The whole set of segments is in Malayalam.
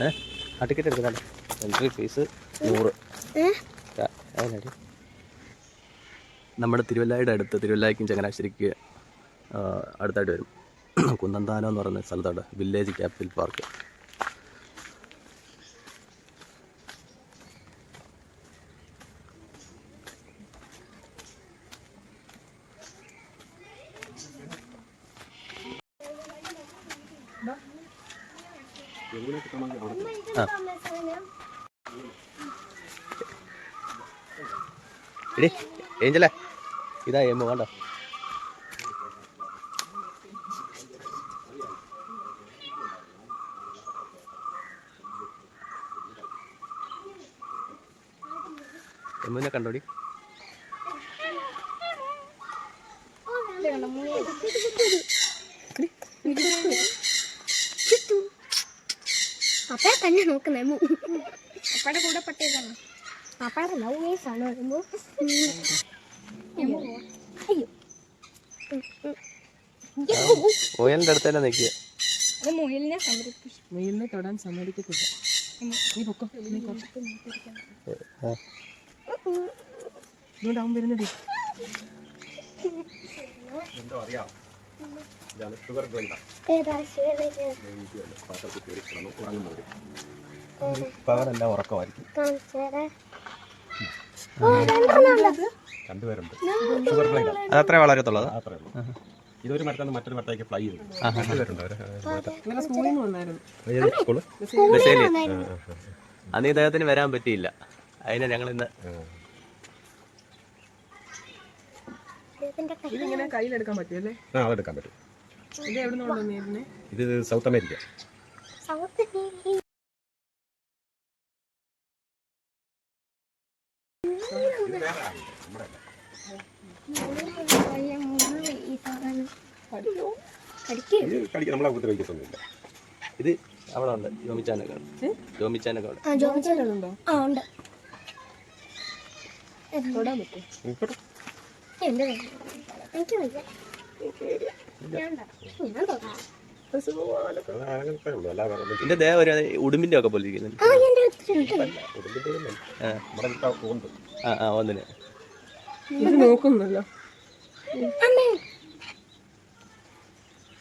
ഏ? ആ ടിക്കറ്റ് എടുക്കാം എൻട്രി ഫീസ് നൂറ്. അതിനടി. നമ്മുടെ തിരുവല്ലായുടെ അടുത്ത് തിരുവല്ലായ്ക്കും ചങ്ങനാശ്ശേരിക്ക് അടുത്തായിട്ട് വരും. കുന്നന്താനം എന്ന് പറയുന്ന സ്ഥലത്താണ് വില്ലേജ് ക്യാപിറ്റൽ പാർക്ക്. ആ ഏഞ്ചലേ ഇതാ എമ്മ വേണ്ട എമ്മുവിനെ കണ്ടോടി? പപ്പയെ തന്നെ നോക്കുന്നേ. അപ്പയുടെ കൂടെ പട്ടിയതാണ് അപ്പയുടെ ലവ് വേസ് ആണ് വരുമ്പോ. അയ്യോ. ഓയലിന്റെ അടുത്ത് തന്നെ നിൽക്കുക മുയലിനെ മുയലിനെ തൊടാൻ സമ്മതിക്കത്തില്ല. നീ പൊക്കോ നീ കുറച്ച് അവൻ വരുന്നത് ഏതാ ശരി പകലെല്ലാം ഉറക്കമായിരിക്കും. രണ്ടുപേരുണ്ട്. അത് അത്രേ വളരത്തുള്ളത് അത്രേ ഉള്ളൂ. ഇതൊരു മരത്താണ് മറ്റൊരു മരത്തേക്ക് ഫ്ലൈ ചെയ്തു. നിന്ന് അന്ന് ഇദ്ദേഹത്തിന് വരാൻ പറ്റിയില്ല. അതിനെ ഞങ്ങൾ ഇന്ന് ഇതിങ്ങനെ കയ്യിലെടുക്കാൻ പറ്റുമല്ലേ ആ അതെടുക്കാൻ പറ്റും. ഇത് സൗത്ത് അമേരിക്ക. സൗത്ത് കടിക്കാൻ നമ്മളെ കൂട്ടി വയ്ക്കത്തൊന്നുമില്ല ഇത് അവിടെ ഉണ്ട് ജോമിച്ചാനൊക്കെ ഉണ്ട്. ജോമിച്ചാനൊക്കെ ഉണ്ട് ആ ഉണ്ടോ? ആ ഉണ്ട്. തൊടാൻ പറ്റും. എനിക്ക് വയ്യ. ഇതിന്റെ ദേഹം ഒരു ഉടുമ്പിന്റെ ഒക്കെ പോലെ ഇരിക്കുന്നുണ്ട്. ആ ആ. ഒന്നിന് നോക്കുന്നല്ലോ.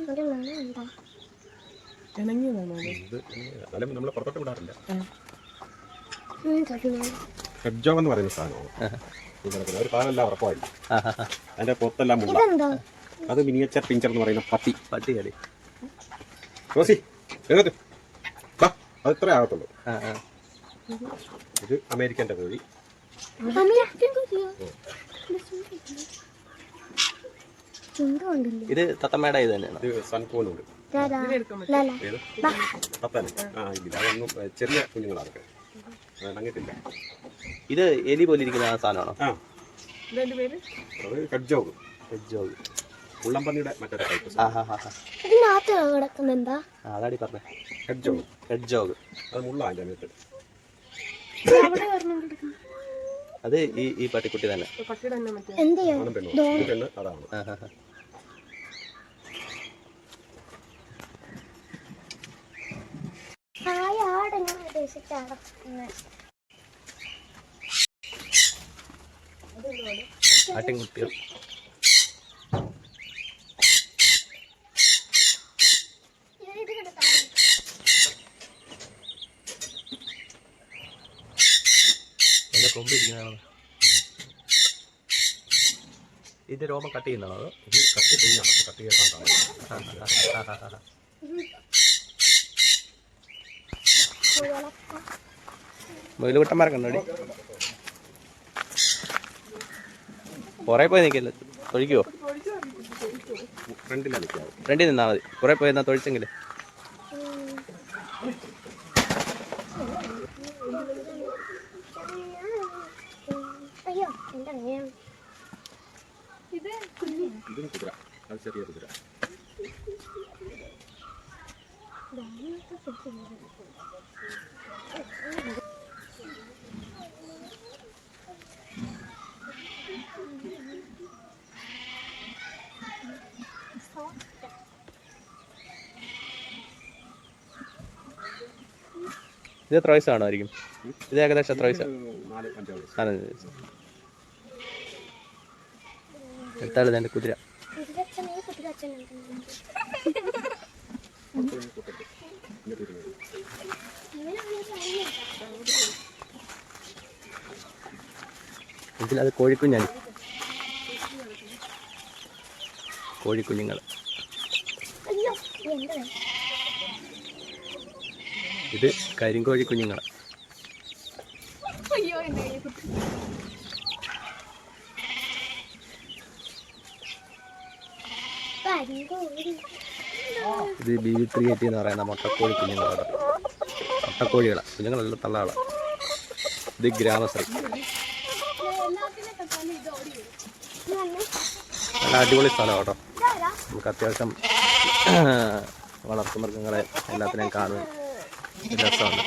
തൊടുന്നു. എന്ന് പറയുന്ന സാധനമാണ്. ഒരു ഉറപ്പായിരിക്കും ആ ആ. അതിന്റെ പൊത്തെല്ലാം അത് മിനിയേച്ചർ പിഞ്ചർ എന്ന് പറയുന്ന പട്ടി. പട്ടി കളി റോസി എഴുന്നേറ്റ്. വാ അത് ഇത്ര ആകത്തുള്ളൂ. ഇത് അമേരിക്കന്റെ കോഴി. ഇത് തത്തമ്മയുടെ ഇത് തന്നെയാണ്? ഇത് സൺകൂണുണ്ട് ആ ഇല്ല അതൊന്നും ചെറിയ കുഞ്ഞുങ്ങളാണ് ഇത് എലി പോലെ ഇരിക്കുന്ന ആ. സാധനമാണോ അത് കഡ്ജോഗ്. ഹെഡ്ജോഗ് ഉള്ളംപന്നിയുടെ മറ്റൊരു ടൈപ്പ് കിടക്കുന്നെന്താ അതാടി പറഞ്ഞേ. ഹെഡ്ജോഗ് ഹെഡ്ജോഗ് അത് മുള്ള അതിന്റെ കിടക്കുന്നു അത് ഈ ഈ പട്ടിക്കുട്ടി തന്നെ. പെണ്ണും. അതാണ്. ആട്ടിൻകുട്ടികൾ ഇതിന്റെ രോമം കട്ട് ചെയ്യുന്നതാണോ അത്? ഇത് കട്ട് കുഞ്ഞാണ് കട്ട് ചെയ്യാൻ ആ. മുയലുകുട്ടന്മാരൊക്കെ ഉണ്ടോടി കുറേ പോയി നിൽക്കില്ല തൊഴിക്കുവോ ഫ്രണ്ടിലാണ് ഫ്രണ്ടിൽ നിന്നാൽ മതി. കുറേ പോയി എന്നാൽ തൊഴിച്ചെങ്കിൽ ഇത് എത്ര വയസ്സാണോ ആയിരിക്കും ഇത് ഏകദേശം എത്ര വയസ്സാണ് എടുത്താലും എടുത്താളിതാണ്ട് കുതിര. ഇതിലത് കോഴിക്കുഞ്ഞാണ് കോഴിക്കുഞ്ഞുങ്ങൾ അയ്യോ ഇത് കരിങ്കോഴി കുഞ്ഞുങ്ങൾ. കരിങ്കോഴി. ഇത് ബി വി ത്രീ എയ്റ്റി എന്ന് പറയുന്ന മുട്ടക്കോഴി കുഞ്ഞുങ്ങളാണ് മുട്ടക്കോഴികളാണ് കുഞ്ഞുങ്ങളല്ല തള്ളാളാണ് ഇത് ഗ്രാമശ്രീ. നല്ല അടിപൊളി സ്ഥലം കേട്ടോ? നമുക്ക് അത്യാവശ്യം വളർത്തുമൃഗങ്ങളെ എല്ലാത്തിനെയും കാണും രസമാണ്.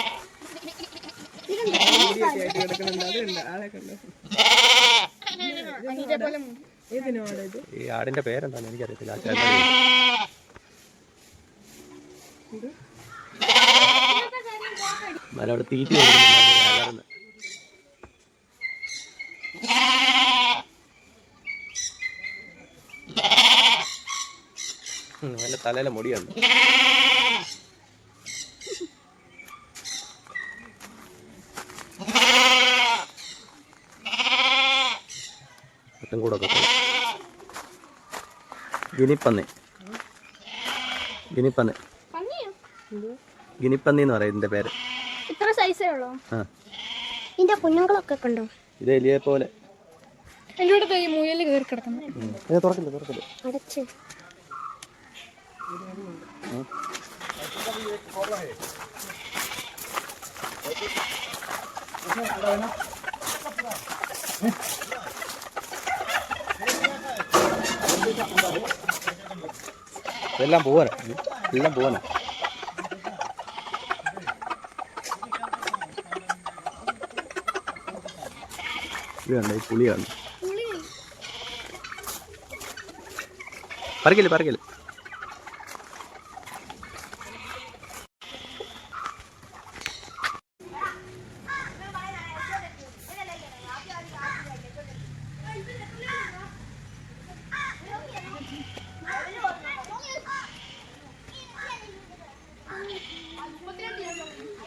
ഈ ആടിന്റെ പേരെന്താന്ന് എനിക്കറിയത്തില്ല ആ ചേട്ടൻ അറിയാം. എന്നാലും അവിടെ തീറ്റ നല്ല തലയിലെ മുടിയുണ്ട്. ഒട്ടും കൂടെ ഒക്കെ ഗിനിപ്പന്നി. ഗിനിപ്പന്നി? ഗിനിപ്പന്നി എന്ന് പറയും ഇതിന്റെ പേര്. ഉള്ളോ? ഇതിന്റെ കുഞ്ഞുങ്ങളൊക്കെ കണ്ടോ? ഇത് എലിയെ പോലെ. എന്നോട് കയറി കിടക്കുന്നു. ഉം. ഇത് തുറക്കില്ല തുറക്കില്ല? അടച്ച്. എല്ലാം പോവാനാ. എല്ലാം പോവാനാ. ഇത് കണ്ട പുളി. കണ്ടു പറക്കില്ല പറക്കില്ല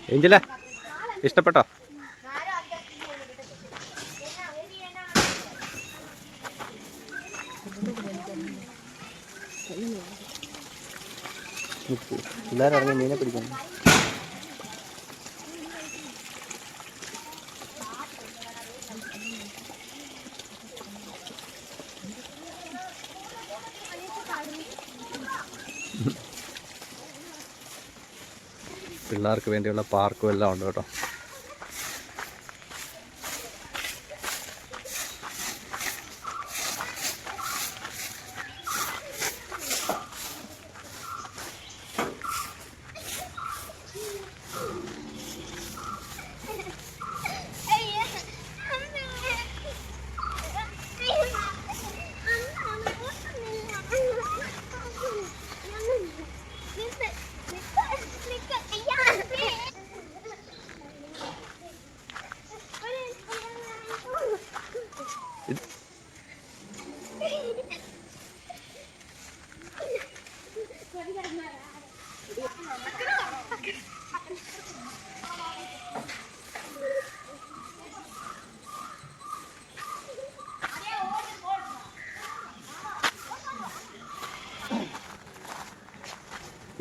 എഞ്ചില ഇഷ്ടപ്പെട്ടോ? എല്ലാവരും ഇറങ്ങി മീനെ പിടിക്കുന്നു പിള്ളേർക്ക് വേണ്ടിയുള്ള പാർക്കും എല്ലാം ഉണ്ട് കേട്ടോ.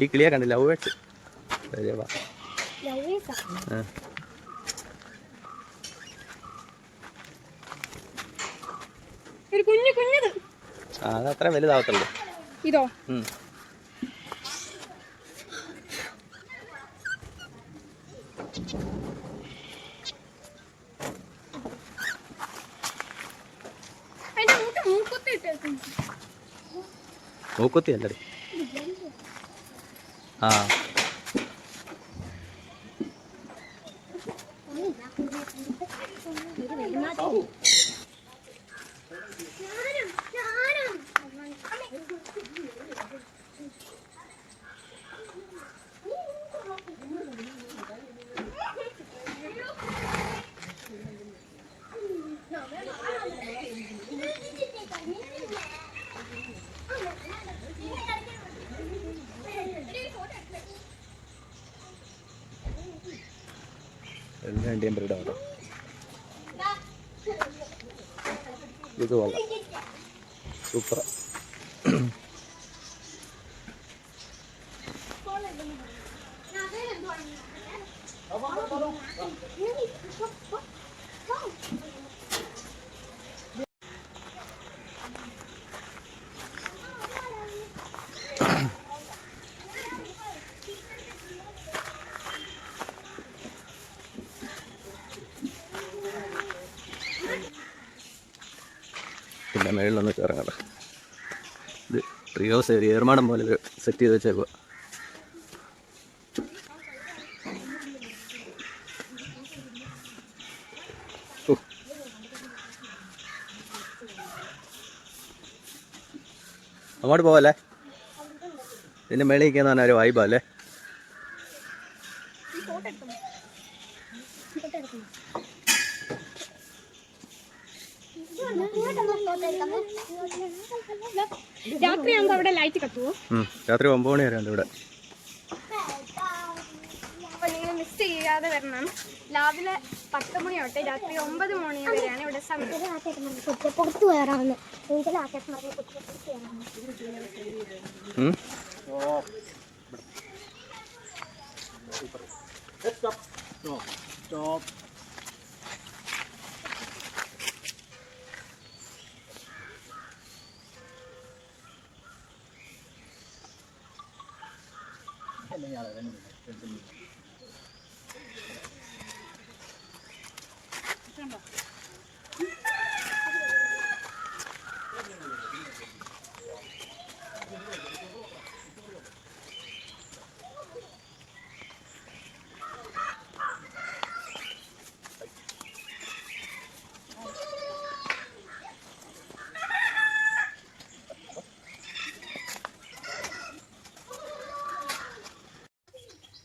ഈ കിളിയെ കണ്ടില്ല? Love birds. ഒരു കുഞ്ഞു കുഞ്ഞത്. ആ അത് അത്ര വലുതാവത്തുള്ളൂ. ഇതോ? മൂക്കുത്തി ഇട്ടേക്കും മൂക്കുത്തി അല്ലടി ആ വെള്ളേണ്ടിയും ബ്രീഡ് കേട്ടോ ഇത് കൊള്ളാം. സൂപ്പർ. പിന്നെ മേളിലൊന്ന് കയറാം ഇത് ട്രീ ഹൗസ് ഒരു ഏർമാടം പോലെ സെറ്റ് ചെയ്ത് വെച്ചേക്കുക അങ്ങോട്ട് പോവല്ലേ? ഇതിന്റെ മേളിൽ നിൽക്കുന്ന ഒരു വൈബാ രാത്രി ആകുമ്പോ അവിടെ ലൈറ്റ് കത്തുവോ. രാത്രി ഒമ്പത് മണി വരെ ഉണ്ട് ഇവിടെ അപ്പൊ നിങ്ങൾ മിസ് ചെയ്യാതെ വരണം രാവിലെ പത്ത് മണി തൊട്ട് രാത്രി ഒമ്പത് മണി വരെയാണ് ഇവിടെ സമയം പുറത്തു ഉം.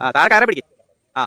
ആ കയറിട്ടോ അമ്മ കേറ് അമ്മ